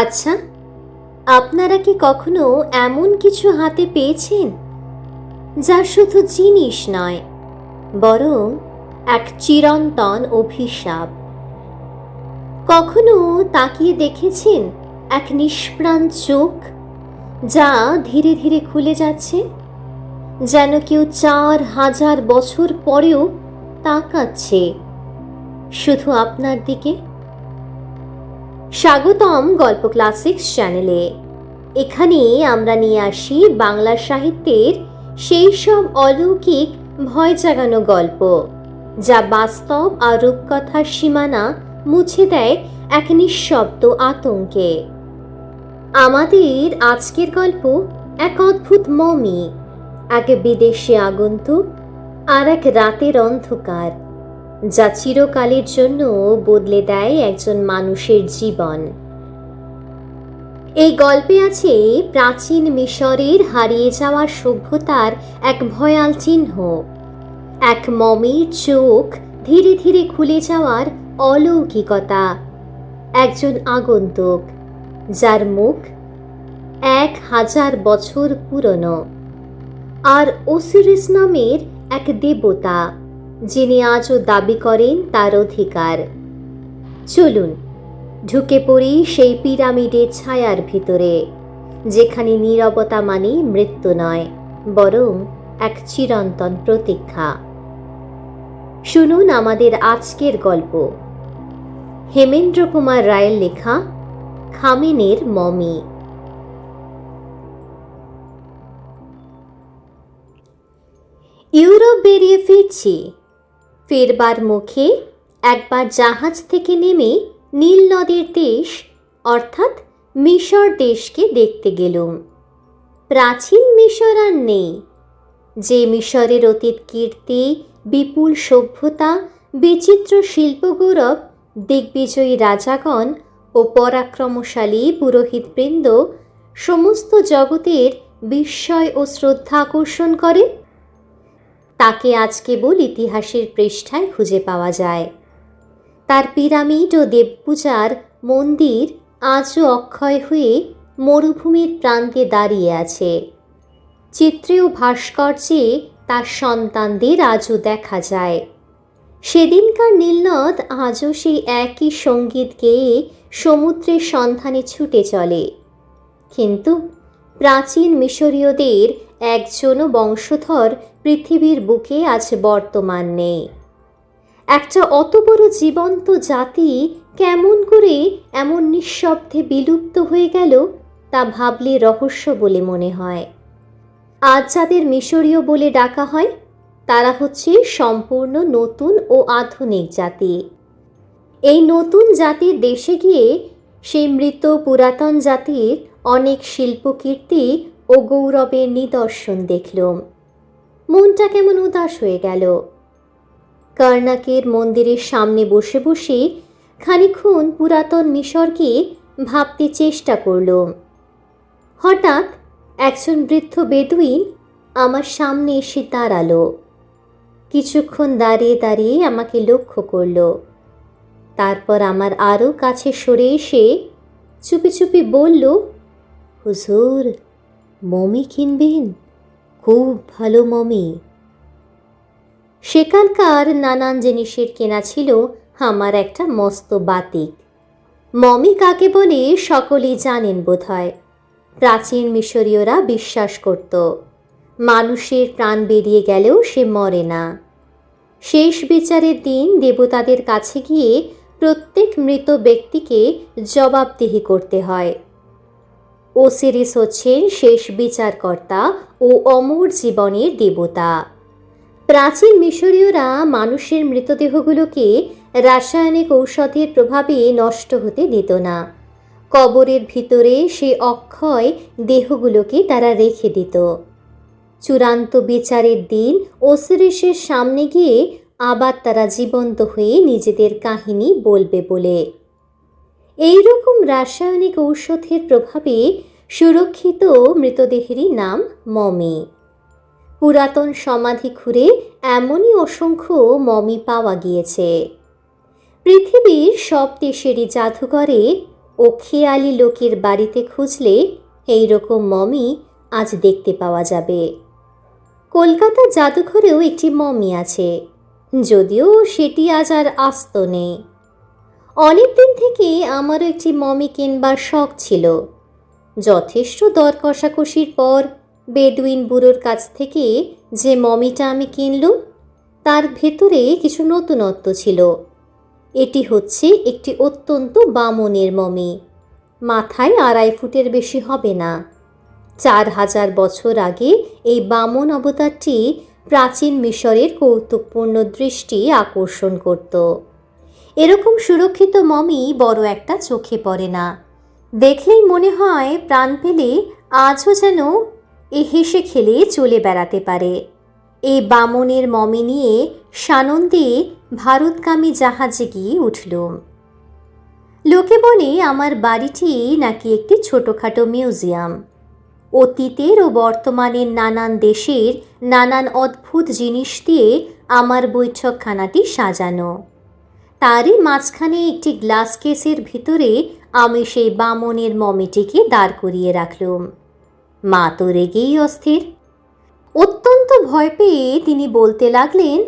আচ্ছা আপনারা কি কখনো এমন কিছু হাতে পেয়েছেন? যা শুধু জিনিস নয়, বরং এক চিরন্তন অভিশাপ। কখনো তাকিয়ে দেখেছেন এক নিষ্প্রাণ চোখ, যা ধীরে ধীরে খুলে যাচ্ছে? যেন কেউ চার হাজার বছর পরেও তাকাচ্ছে শুধু আপনার দিকে? স্বাগতম গল্প ক্লাসিক্স চ্যানেলে। এখানে আমরা নিয়ে আসি বাংলা সাহিত্যের সেই সব অলৌকিক, ভয় জাগানো গল্প, যা বাস্তব আর রূপকথার সীমানা মুছে দেয় এক নিঃশব্দ আতঙ্কে। আমাদের আজকের গল্প এক অদ্ভুত মমি, এক বিদেশি আগন্তুক আর এক রাতের অন্ধকার। যা চিরকালের জন্য বদলে দেয় একজন মানুষের জীবন। এই গল্পে আছে প্রাচীন মিশরের হারিয়ে যাওয়া সভ্যতার এক ভয়াল চিহ্ন। এক মমির চোখ ধীরে ধীরে খুলে যাওয়ার অলৌকিকতা। একজন আগন্তুক, যার মুখ এক হাজার বছর পুরনো। আর ওসিরিস নামের এক দেবতা। যিনি আজও দাবি করেন তার অধিকার। চলুন, ঢুকে পড়ি সেই পিরামিডের ছায়ার ভিতরে, যেখানে নীরবতা মানে মৃত্যু নয়, বরং এক চিরন্তন প্রতীক্ষা। শুনুন আমাদের আজকের গল্প। হেমেন্দ্র কুমার রায়ের লেখা, খামেনের মমি। ইউরোপ বেরিয়ে ফিরছি। ফেরবার মুখে একবার জাহাজ থেকে নেমে নীল নদের দেশ, অর্থাৎ মিশর দেশকে দেখতে গেলুম। প্রাচীন মিশর আর নেই। যে মিশরের অতীত কীর্তি, বিপুল সভ্যতা, বিচিত্র শিল্পগৌরব, দিগ্বিজয়ী রাজাগণ ও পরাক্রমশালী পুরোহিতবৃন্দ সমস্ত জগতের বিস্ময় ও শ্রদ্ধা আকর্ষণ করে তাকে আজ কেবল ইতিহাসের পৃষ্ঠায় খুঁজে পাওয়া যায়। তার পিরামিড ও দেবপূজার মন্দির আজও অক্ষয় হয়ে মরুভূমির প্রান্তে দাঁড়িয়ে আছে। চিত্রে ও ভাস্কর্যে তার সন্তানদের আজও দেখা যায়। সেদিনকার নীলনদ আজও সেই একই সংগীত গেয়ে সমুদ্রের সন্ধানে ছুটে চলে। কিন্তু প্রাচীন মিশরীয়দের একজনও বংশধর পৃথিবীর বুকে আজ বর্তমান নেই। একটা অত বড় জীবন্ত জাতি কেমন করে এমন নিঃশব্দে বিলুপ্ত হয়ে গেল তা ভাবলে রহস্য বলে মনে হয়। আজ যাদের মিশরীয় বলে ডাকা হয়, তারা হচ্ছে সম্পূর্ণ নতুন ও আধুনিক জাতি। এই নতুন জাতির দেশে গিয়ে সেই মৃত পুরাতন জাতির অনেক শিল্পকীর্তি ও গৌরবের নিদর্শন দেখলুম। মনটা কেমন উদাস হয়ে গেল। কর্ণাকের মন্দিরের সামনে বসে বসে খানিক্ষণ পুরাতন মিশরকে ভাবতে চেষ্টা করলুম হঠাৎ একজন বৃদ্ধ বেদুইন আমার সামনে এসে দাঁড়াল। কিছুক্ষণ দাঁড়িয়ে দাঁড়িয়ে আমাকে লক্ষ্য করল। তারপর আমার আরও কাছে সরে এসে চুপি চুপি বলল, হুজুর, মমি কিনবেন? খুব ভালো, মমি। সেকালকার নানান জিনিসের কেনা ছিল আমার একটা মস্ত বাতিক। মমি কাকে বলে সকলেই জানেন বোধহয়। প্রাচীন মিশরীয়রা বিশ্বাস করত, মানুষের প্রাণ বেরিয়ে গেলেও সে মরে না। শেষ বিচারের দিন দেবতাদের কাছে গিয়ে প্রত্যেক মৃত ব্যক্তিকে জবাবদিহি করতে হয়। ওসিরিস হচ্ছেন শেষ বিচারকর্তা ও অমর জীবনের দেবতা। প্রাচীন মিশরীয়রা মানুষের মৃতদেহগুলোকে রাসায়নিক ঔষধের প্রভাবে নষ্ট হতে দিত না। কবরের ভিতরে সে অক্ষয় দেহগুলোকে তারা রেখে দিত। চূড়ান্ত বিচারের দিন ওসিরিসের সামনে গিয়ে আবার তারা জীবন্ত হয়ে নিজেদের কাহিনী বলবে বলে। এইরকম রাসায়নিক ঔষধের প্রভাবে সুরক্ষিত মৃতদেহেরই নাম মমি। পুরাতন সমাধি খুঁড়ে এমনই অসংখ্য মমি পাওয়া গিয়েছে। পৃথিবীর সব দেশেরই জাদুঘরে ও খেয়ালি লোকের বাড়িতে খুঁজলে এই রকম মমি আজ দেখতে পাওয়া যাবে। কলকাতা জাদুঘরেও একটি মমি আছে, যদিও সেটি আজ আর আস্ত নেই। অনেক দিন থেকে আমারও একটি মমি কিনবার শখ ছিল। যথেষ্ট দর কষাকষির পর বেদুইন বুড়োর কাছ থেকে যে মমিটা আমি কিনলুম, তার ভেতরে কিছু নতুনত্ব ছিল। এটি হচ্ছে একটি অত্যন্ত বামনের মমি। মাথায় আড়াই ফুটের বেশি হবে না। চার হাজার বছর আগে এই বামন অবতারটি প্রাচীন মিশরের কৌতুকপূর্ণ দৃষ্টি আকর্ষণ করত। এরকম সুরক্ষিত মমি বড় একটা চোখে পড়ে না। দেখলেই মনে হয় প্রাণ পেলে আজও যেন এ হেসে খেলে চলে বেড়াতে পারে। এই বামনের মমি নিয়ে সানন্দে ভারতগামী জাহাজে গিয়ে উঠলুম লোকে বলে, আমার বাড়িটি নাকি একটি ছোটোখাটো মিউজিয়াম। অতীতের ও বর্তমানের নানান দেশের নানান অদ্ভুত জিনিস দিয়ে আমার বৈঠকখানাটি সাজানো। তারই মাঝখানে একটি গ্লাস কেসের ভিতরে আমি সেই বামনের মমিটিকে দাঁড় করিয়ে রাখলুম। মা তো রেগেই অস্থির। অত্যন্ত ভয় পেয়ে তিনি বলতে লাগলেন,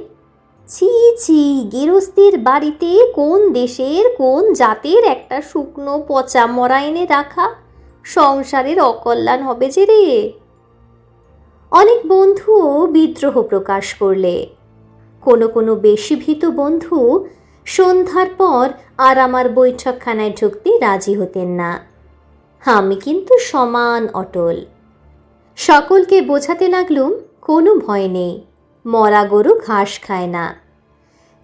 ছি ছি, গেরস্তির বাড়িতে কোন দেশের, কোন জাতের একটা শুকনো পচা মরা এনে রাখা? সংসারের অকল্যাণ হবে যে রে। অনেক বন্ধুও বিদ্রোহ প্রকাশ করলে। কোনো কোনো বেশি ভীত বন্ধু সন্ধ্যার পর আর আমার বৈঠকখানায় ঢুকতে রাজি হতেন না। আমি কিন্তু সমান অটল। সকলকে বোঝাতে লাগলুম, কোনো ভয় নেই, মরা গরু ঘাস খায় না।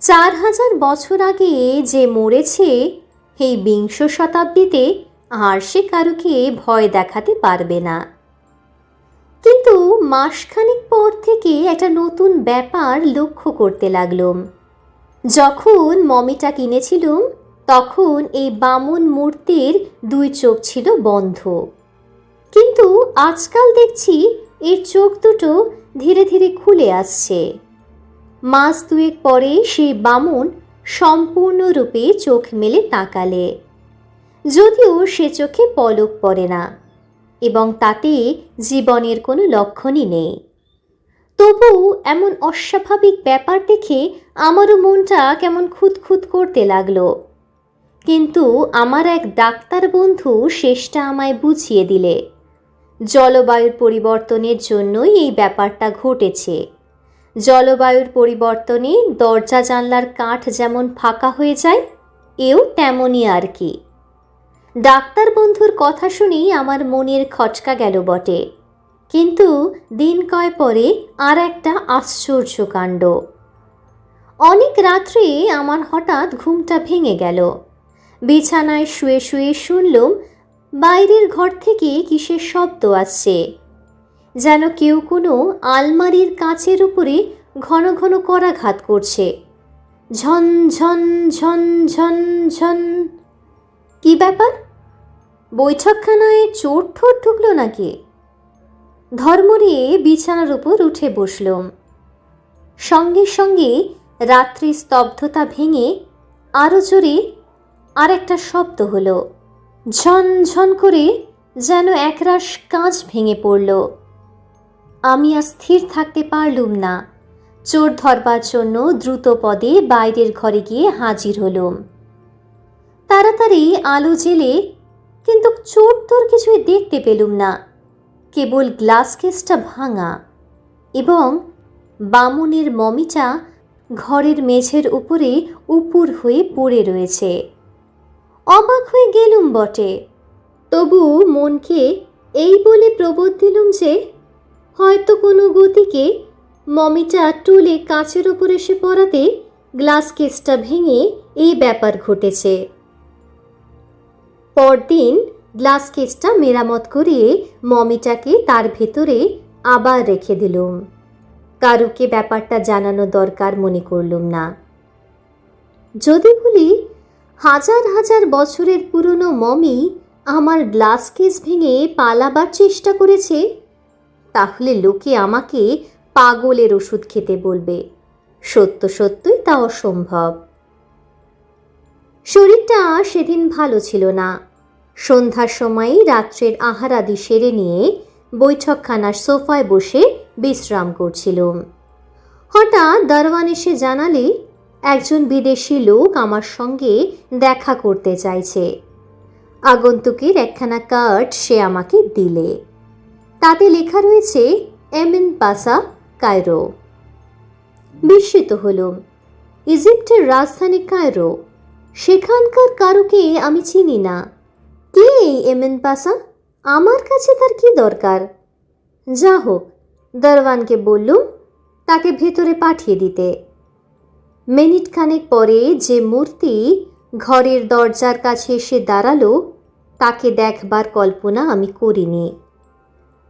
চার হাজার বছর আগে যে মরেছে, এই বিংশ শতাব্দীতে আর সে কারুকে ভয় দেখাতে পারবে না। কিন্তু মাসখানেক পর থেকে একটা নতুন ব্যাপার লক্ষ্য করতে লাগলুম। যখন মমিটা কিনেছিলুম, তখন এই বামন মূর্তির দুই চোখ ছিল বন্ধ। কিন্তু আজকাল দেখছি এর চোখ দুটো ধীরে ধীরে খুলে আসছে। মাস দুয়েক পরে সেই বামন সম্পূর্ণরূপে চোখ মেলে তাকালে। যদিও সে চোখে পলক পড়ে না, এবং তাতে জীবনের কোনো লক্ষণই নেই। তবু এমন অস্বাভাবিক ব্যাপার দেখে আমারও মনটা কেমন খুঁতখুত করতে লাগল। কিন্তু আমার এক ডাক্তার বন্ধু শেষটা আমায় বুঝিয়ে দিলে। জলবায়ুর পরিবর্তনের জন্যই এই ব্যাপারটা ঘটেছে। জলবায়ুর পরিবর্তনে দরজা জানলার কাঠ যেমন ফাঁকা হয়ে যায়, এও তেমনই আর কি। ডাক্তার বন্ধুর কথা শুনেই আমার মনের খচকা গেল বটে। কিন্তু দিন কয় পরে আর একটা আশ্চর্য কাণ্ড। অনেক রাত্রে আমার হঠাৎ ঘুমটা ভেঙে গেল। বিছানায় শুয়ে শুয়ে শুনলুম, বাইরের ঘর থেকে কিসের শব্দ আসছে। যেন কেউ কোনো আলমারির কাঁচের উপরে ঘন ঘন করাঘাত করছে। ঝন ঝন ঝন ঝন ঝন। কি ব্যাপার? বৈঠকখানায় চোর ঠোঁট ঢুকলো নাকি? ধর্মরিয়ে বিছানার উপর উঠে বসলুম। সঙ্গে সঙ্গে রাত্রি স্তব্ধতা ভেঙে আরও জোরে আর একটা শব্দ হলো। ঝন ঝন করে যেন একরাশ কাঁচ ভেঙে পড়ল। আমি আর স্থির থাকতে পারলুম না। চোর ধরবার জন্য দ্রুত পদে বাইরের ঘরে গিয়ে হাজির হলুম। তাড়াতাড়ি আলো জেলে কিন্তু চোর তোর কিছুই দেখতে পেলুম না। কেবল গ্লাস কেসটা ভাঙা এবং বামুনের মমিটা ঘরের মেঝের উপরে উপুর হয়ে পড়ে রয়েছে। অবাক হয়ে গেলুম বটে। তবু মনকে এই বলে প্রবোধ দিলুম যে, হয়তো কোনো গতিকে মমিটা টুলে কাঁচের ওপর এসে পড়াতে গ্লাস কেসটা ভেঙে এই ব্যাপার ঘটেছে। পরদিন গ্লাস কেসটা মেরামত করিয়ে মমিটাকে তার ভেতরে আবার রেখে দিলুম। কারুকে ব্যাপারটা জানানো দরকার মনে করলুম না। যদি বলি, হাজার হাজার বছরের পুরনো মমি আমার গ্লাস কেস ভেঙে পালাবার চেষ্টা করেছে, তাহলে লোকে আমাকে পাগলের ওষুধ খেতে বলবে। সত্য সত্যই তা অসম্ভব। শরীরটা সেদিন ভালো ছিল না। সন্ধ্যার সময়ই রাত্রের আহারাদি সেরে নিয়ে বৈঠকখানার সোফায় বসে বিশ্রাম করছিলুম হঠাৎ দারওয়ান এসে জানালে, একজন বিদেশি লোক আমার সঙ্গে দেখা করতে চাইছে। আগন্তুকের একখানা কার্ড সে আমাকে দিলে। তাতে লেখা রয়েছে এম এন পাসা কায়রো। বিস্মিত হলুম। ইজিপ্টের রাজধানী কায়রো? সেখানকার কারোকে আমি চিনি না। কে এই এম এন পাসা? আমার কাছে তার কি দরকার? যা হোক দরওয়ানকে বললুম, তাকে ভেতরে পাঠিয়ে দিতে। মিনিট খানেক পরে যে মূর্তি ঘরের দরজার কাছে এসে দাঁড়াল, তাকে দেখবার কল্পনা আমি করিনি।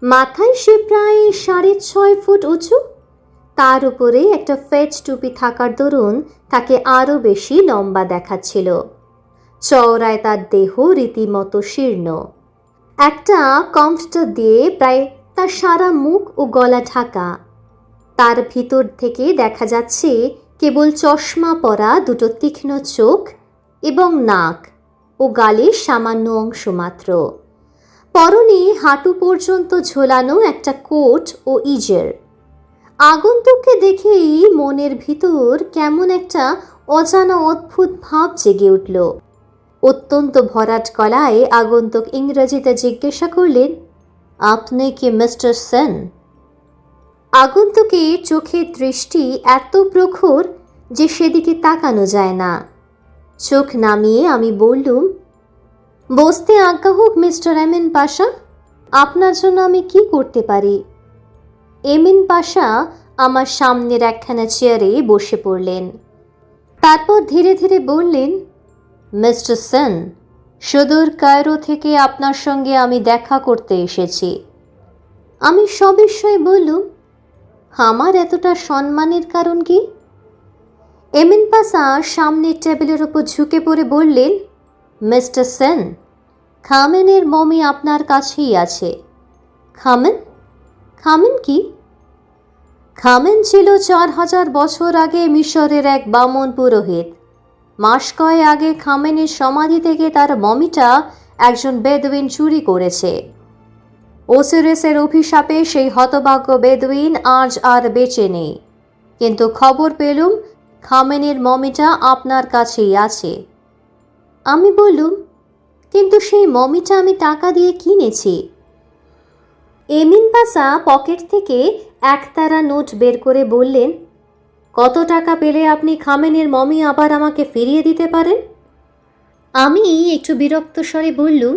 মাথায় সে প্রায় সাড়ে ছয় ফুট উঁচু। তার উপরে একটা ফেজ টুপি থাকার দরুন তাকে আরও বেশি লম্বা দেখাচ্ছিল। চওড়ায় তার দেহ রীতিমতো শীর্ণ। একটা কম্পস্টার দিয়ে প্রায় তার সারা মুখ ও গলা ঢাকা। তার ভিতর থেকে দেখা যাচ্ছে কেবল চশমা পরা দুটো তীক্ষ্ণ চোখ এবং নাক ও গালের সামান্য অংশ মাত্র। পরনে হাঁটু পর্যন্ত ঝোলানো একটা কোট ও ইজের। আগন্তুককে দেখেই মনের ভিতর কেমন একটা অজানা অদ্ভুত ভাব জেগে উঠল। অত্যন্ত ভরাট গলায় আগন্তুক ইংরেজিতে জিজ্ঞাসা করলেন, আপনি কি মিস্টার সেন? আগন্তুকের চোখের দৃষ্টি এত প্রখর যে সেদিকে তাকানো যায় না। চোখ নামিয়ে আমি বললুম, বসতে আজ্ঞা হোক, মিস্টার এমিন পাশা, আপনার জন্য আমি কি করতে পারি? এমিন পাশা আমার সামনের একখানা চেয়ারে বসে পড়লেন। তারপর ধীরে ধীরে বললেন মিস্টার সেন, সুদূর কায়রো থেকে আপনার সঙ্গে আমি দেখা করতে এসেছি। আমি সবিস্ময়ে বললুম, আমার এতটা সম্মানের কারণ কি? এমিন পাসা সামনের টেবিলের ওপর ঝুঁকে পড়ে বললেন, মিস্টার সেন, খামেনের মমি আপনার কাছেই আছে। খামেন? খামেন কি? খামেন ছিল চার হাজার বছর আগে মিশরের এক বামন পুরোহিত। মাস কয় আগে খামেনের সমাধি থেকে তার মমিটা একজন বেদুইন চুরি করেছে। ওসিরিসের অভিশাপে সেই হতভাগ্য বেদুইন আজ আর বেঁচে নেই। কিন্তু খবর পেলুম, খামেনের মমিটা আপনার কাছেই আছে। আমি বললুম, কিন্তু সেই মমিটা আমি টাকা দিয়ে কিনেছি। এমিন পাসা পকেট থেকে একতারা নোট বের করে বললেন কত টাকা পেলে আপনি খামেনের মমি আবার আমাকে ফিরিয়ে দিতে পারেন? আমি একটু বিরক্ত স্বরে বললুম,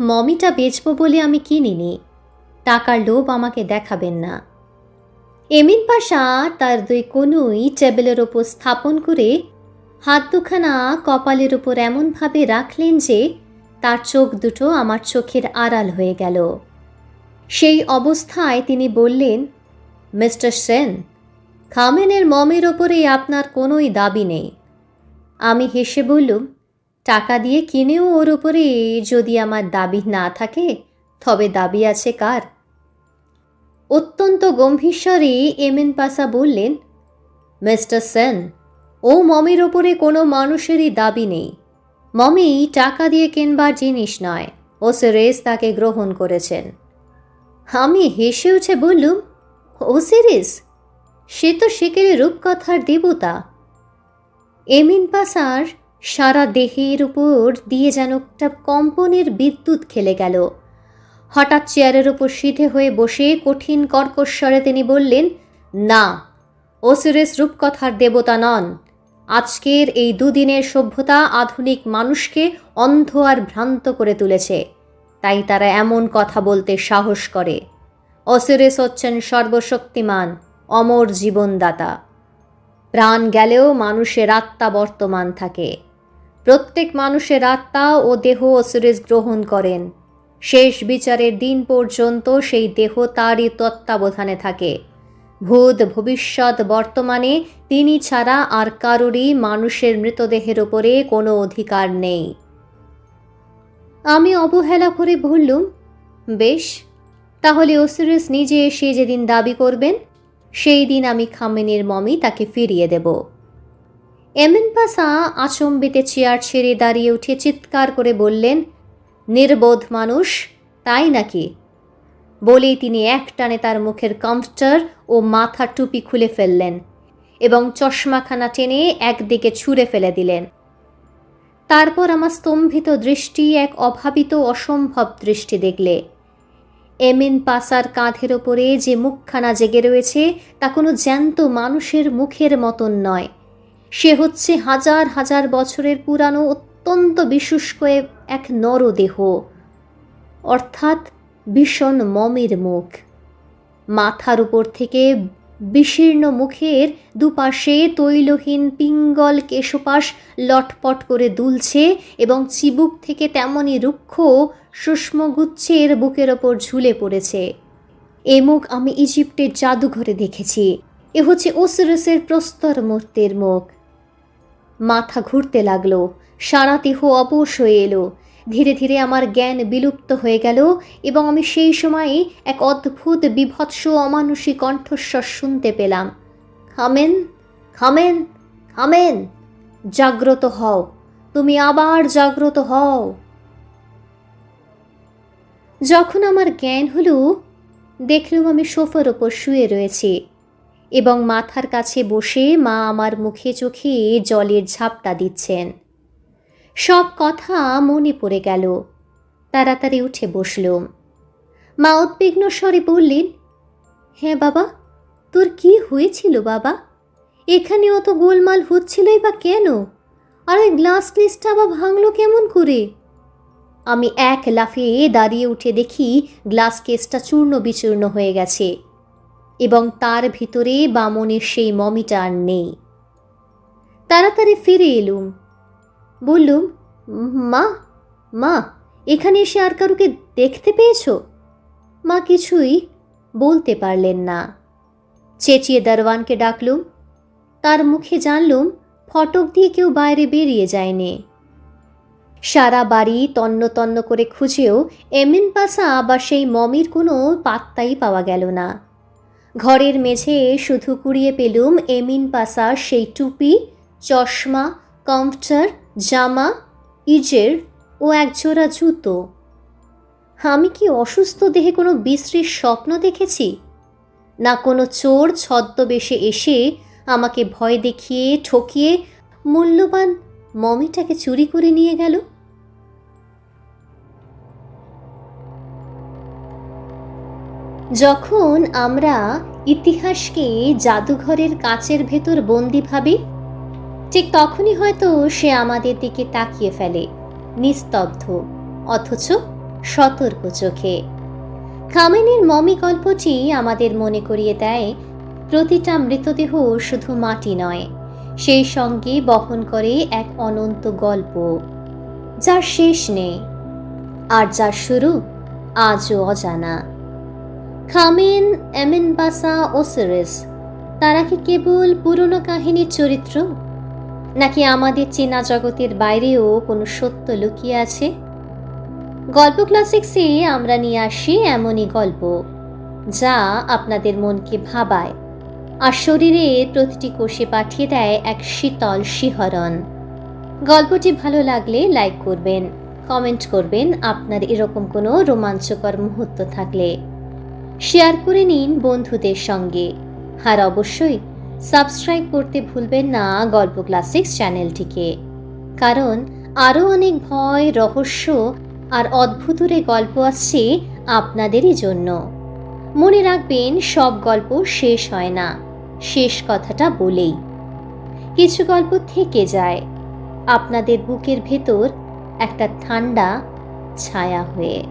মমিটা বেচবো বলে আমি কিনিনি, টাকার লোভ আমাকে দেখাবেন না। এমিন পাশা তার দুই কনুই টেবিলের ওপর স্থাপন করে হাত দুখানা কপালের উপর এমনভাবে রাখলেন যে তার চোখ দুটো আমার চোখের আড়াল হয়ে গেল। সেই অবস্থায় তিনি বললেন, মিস্টার সেন খামেনের মমের ওপরে আপনার কোনোই দাবি নেই। আমি হেসে বললুম, টাকা দিয়ে কিনেও ওর ওপরে যদি আমার দাবি না থাকে, তবে দাবি আছে কার? অত্যন্ত গম্ভীর স্বরে এমএন পাসা বললেন, মিস্টার সেন, ও মমির ওপরে কোনো মানুষেরই দাবি নেই। মমি টাকা দিয়ে কেনবার জিনিস নয়, ও সিরিজ তাকে গ্রহণ করেছেন। আমি হেসে উঠে বললুম, ও সিরিজ সে তো সেকেলে রূপকথার দেবতা। এমিন পাসার সারা দেহের উপর দিয়ে যেন একটা কম্পনের বিদ্যুৎ খেলে গেল। হঠাৎ চেয়ারের উপর সিধে হয়ে বসে কঠিন কর্কশ্বরে তিনি বললেন, না, ওসিরিস রূপকথার দেবতা নন। আজকের এই দুদিনের সভ্যতা আধুনিক মানুষকে অন্ধ আর ভ্রান্ত করে তুলেছে। তাই তারা এমন কথা বলতে সাহস করে। অসিরিস হচ্ছেন সর্বশক্তিমান। অমর জীবনদাতা। প্রাণ গেলেও মানুষের আত্মা বর্তমান থাকে। প্রত্যেক মানুষের আত্মা ও দেহ অসিরিস গ্রহণ করেন। শেষ বিচারের দিন পর্যন্ত সেই দেহ তারই তত্ত্বাবধানে থাকে। ভূত ভবিষ্যৎ বর্তমানে তিনি ছাড়া আর কারোরই মানুষের মৃতদেহের ওপরে কোনো অধিকার নেই। আমি অবহেলা করে বললুম, বেশ, তাহলে ওসিরিস নিজে এসে যেদিন দাবি করবেন সেই দিন আমি খামেনের মমি তাকে ফিরিয়ে দেব। এমএন পাসা আচম্বিতে চেয়ার ছেড়ে দাঁড়িয়ে উঠে চিৎকার করে বললেন, নির্বোধ মানুষ, তাই নাকি? বলেই তিনি একটানে তার মুখের কম্পটার ও মাথা টুপি খুলে ফেললেন এবং চশমাখানা টেনে একদিকে ছুঁড়ে ফেলে দিলেন। তারপর আমার স্তম্ভিত দৃষ্টি এক অভাবিত অসম্ভব দৃষ্টি দেখলে। এমিন পাসার কাঁধের ওপরে যে মুখখানা জেগে রয়েছে, তা কোনো জ্যান্ত মানুষের মুখের মতন নয়। সে হচ্ছে হাজার হাজার বছরের পুরানো অত্যন্ত বিশুষ্ক এক নরদেহ, অর্থাৎ ভীষণ মমের মুখ। মাথার উপর থেকে বিশীর্ণ মুখের দুপাশে তৈলহীন পিঙ্গল কেশপাশ লটপট করে দুলছে এবং চিবুক থেকে তেমনই রুক্ষ সুষ্মগুচ্ছের বুকের ওপর ঝুলে পড়েছে। এ মুখ আমি ইজিপ্টের জাদুঘরে দেখেছি। এ হচ্ছে ওসিরাসের প্রস্তর মূর্তির মুখ। মাথা ঘুরতে লাগল। সারা দেহ অবশ হয়ে এলো। ধীরে ধীরে আমার জ্ঞান বিলুপ্ত হয়ে গেল এবং আমি সেই সময়ে এক অদ্ভুত, বিভৎস, অমানুষী কণ্ঠস্বর শুনতে পেলাম। খামেন খামেন খামেন জাগ্রত হও, তুমি আবার জাগ্রত হও। যখন আমার জ্ঞান হলো, দেখলুম আমি সোফার ওপর শুয়ে রয়েছি এবং মাথার কাছে বসে মা আমার মুখে চোখে জলের ঝাপটা দিচ্ছেন। সব কথা মনে পড়ে গেল। তাড়াতাড়ি উঠে বসলুম মা উদ্বিগ্ন স্বরে বললেন হ্যাঁ বাবা, তোর কি হয়েছিল বাবা? এখানে অত গোলমাল হচ্ছিলই বা কেন? আর ওই গ্লাস ক্লিসটা বা ভাঙলো কেমন করে? আমি এক লাফিয়ে দাঁড়িয়ে উঠে দেখি গ্লাস কেসটা চূর্ণ বিচূর্ণ হয়ে গেছে এবং তার ভিতরে বামনের সেই মমিটা আর নেই। তাড়াতাড়ি ফিরে এলুম। বললুম, মা মা, এখানে এসে আর কারুকে দেখতে পেয়েছ? মা কিছুই বলতে পারলেন না। চেঁচিয়ে দারওয়ানকে ডাকলুম। তার মুখে জানলুম, ফটক দিয়ে কেউ বাইরে বেরিয়ে যায়নি। সারা বাড়ি তন্ন তন্ন করে খুঁজেও এমিন পাসা বা সেই মমির কোনো পাত্তাই পাওয়া গেল না। ঘরের মেঝে শুধু কুড়িয়ে পেলুম এমিন পাসা সেই টুপি, চশমা কম্পটার জামা, ইজের ও একজোড়া জুতো। আমি কি অসুস্থ দেহে কোনো বিশ্রীর স্বপ্ন দেখেছি? না কোনো চোর ছদ্মবেশে এসে আমাকে ভয় দেখিয়ে, ঠকিয়ে মূল্যবান মমিটাকে চুরি করে নিয়ে গেল? যখন আমরা ইতিহাসকে জাদুঘরের কাচের ভেতর বন্দি ভাবি ঠিক তখনই হয়তো সে আমাদের দিকে তাকিয়ে ফেলে, নিস্তব্ধ, অথচ সতর্ক চোখে। খামেনের মমি গল্পটি আমাদের মনে করিয়ে দেয়, প্রতিটা মৃতদেহ শুধু মাটি নয়, সেই সঙ্গে বহন করে এক অনন্ত গল্প, যার শেষ নেই, আর যার শুরু আজও অজানা। খামেন, এমেনবাসা, ওসেরেস, তারা কি কেবল পুরনো কাহিনীর চরিত্র? নাকি আমাদের চেনা জগতের বাইরেও কোনো সত্য লুকিয়ে আছে? গল্প ক্লাসিক্সে আমরা নিয়ে আসি এমনই গল্প, যা আপনাদের মনকে ভাবায় আর শরীরে প্রতিটি কোষে পাঠিয়ে দেয় এক শীতল শিহরণ। গল্পটি ভালো লাগলে লাইক করবেন, কমেন্ট করবেন, আপনার এরকম কোনো রোমাঞ্চকর মুহূর্ত থাকলে। শেয়ার করে নিন বন্ধুদের সঙ্গে, আর অবশ্যই সাবস্ক্রাইব করতে ভুলবেন না গল্প ক্লাসিক্স চ্যানেলটিকে। কারণ আরও অনেক ভয়, রহস্য আর অদ্ভুতরে গল্প আসছে আপনাদেরই জন্য। মনে রাখবেন, সব গল্প শেষ হয় না। শেষ কথাটা বলেই। কিছু গল্প থেকে যায়। আপনাদের বুকের ভেতর একটা ঠান্ডা ছায়া হয়ে।